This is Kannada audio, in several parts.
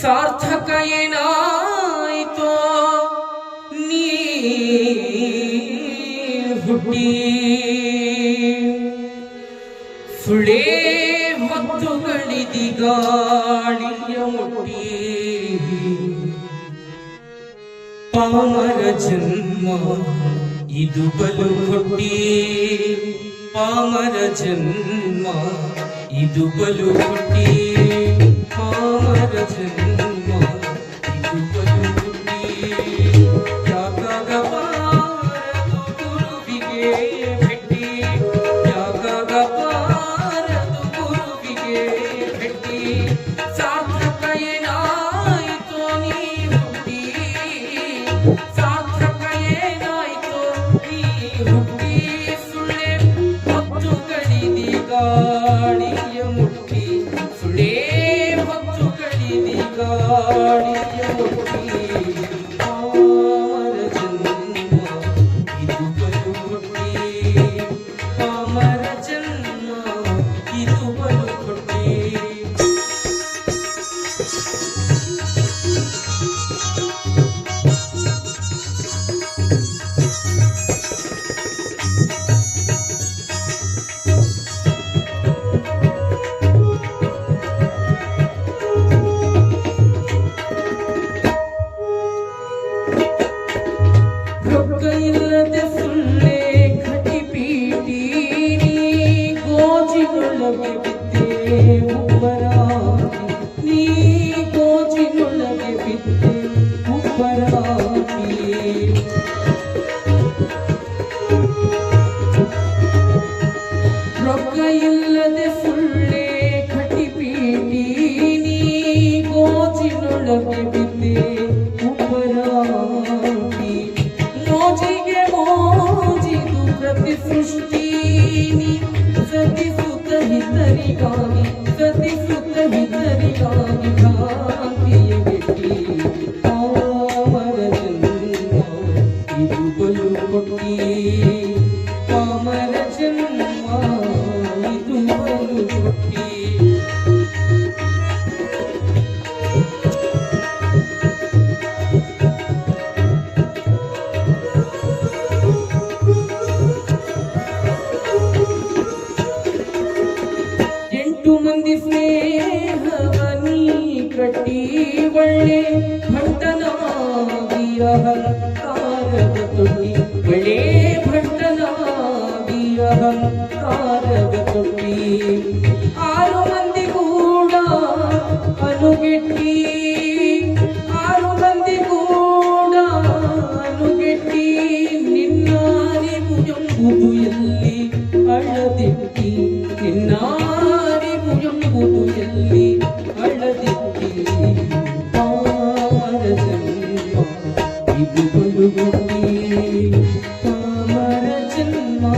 ಸಾರ್ಥಕ ಏನಾಯಿತೋ ನೀ ಹುಟ್ಟಿ. ಸುಳೇ ಮತ್ತು ಗಳಿದಿ ಪಾಮರ ಜನ್ಮ ಇದು ಬಲು ಹುಟ್ಟಿ ಪಾಮರ ಜನ್ಮ ಇದು ಬಲು ಹುಟ್ಟಿ ಪಾಮರ ಜನ್ಮ മുട്ടി സുളേ പത്തു കണിതി കാണിയ മുട്ടി സുളേ പത്തു കണിതി കാണിയ മുട്ടി ರೊಕ್ಕ ಇಲ್ಲದೆ ಸುಳ್ಳೆ ಕಟಿ ಪೀಟಿ ನೀ ಗೋಜಿನೊಳಗೆ ಬಿದ್ದೆ ಉಬ್ಬರಾಗಿ ಮೋಜಿಗೆ ಮೋಜಿದು ಪ್ರತಿ ಸೃಷ್ಟಿ ನೀ ಸತಿ ಸುತ ಹಿತರಿಗಾಗಿ ಸುತ ಒಳ್ಳೆ ಭಟ್ಟನಾಗಿ ಅಹಂಕಾರದ ತೊಟ್ಟಿ ಒಳ್ಳೆ ಭಟ್ಟನಾಗಿ ಅಹಂಕಾರದ ತೊಟ್ಟಿ ಆರು ಮಂದಿ ಕೂಡ ಅನುಗೆಟ್ಟಿ ಆರು ಮಂದಿ ಕೂಡ ಅನುಗೆಟ್ಟಿ ನಿನ್ನಾರಿವು ಎಂಬುದು ಎಲ್ಲಿ ಅಳದಿಟ್ಟಿ ನಿನ್ನಾರಿವು കൊണ്ടുകൊണ്ടേ താമര ചെന്നാ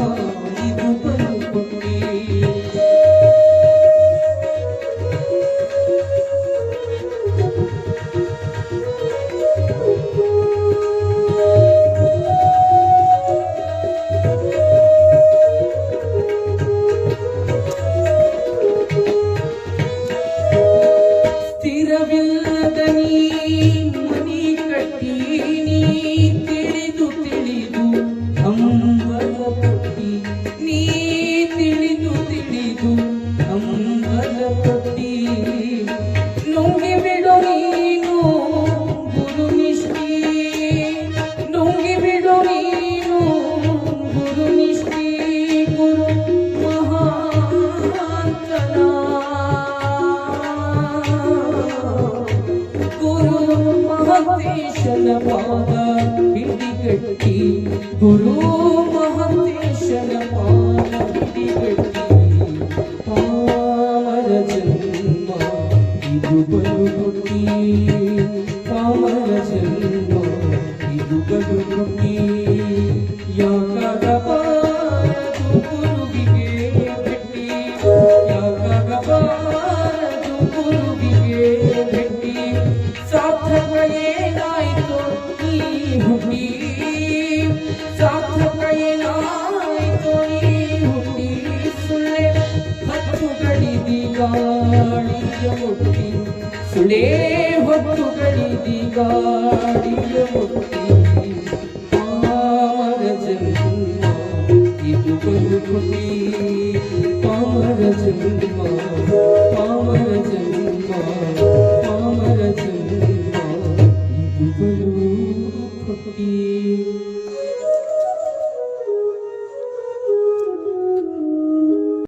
పాద ఇంటి కట్టి గురువు ಗಾಳಿಯ ಮುಟ್ಟಿ. ಸುಳೇ ಹೊತ್ತು ಗಳಿದಿ ಗಾಳಿಯ ಮುಟ್ಟಿ.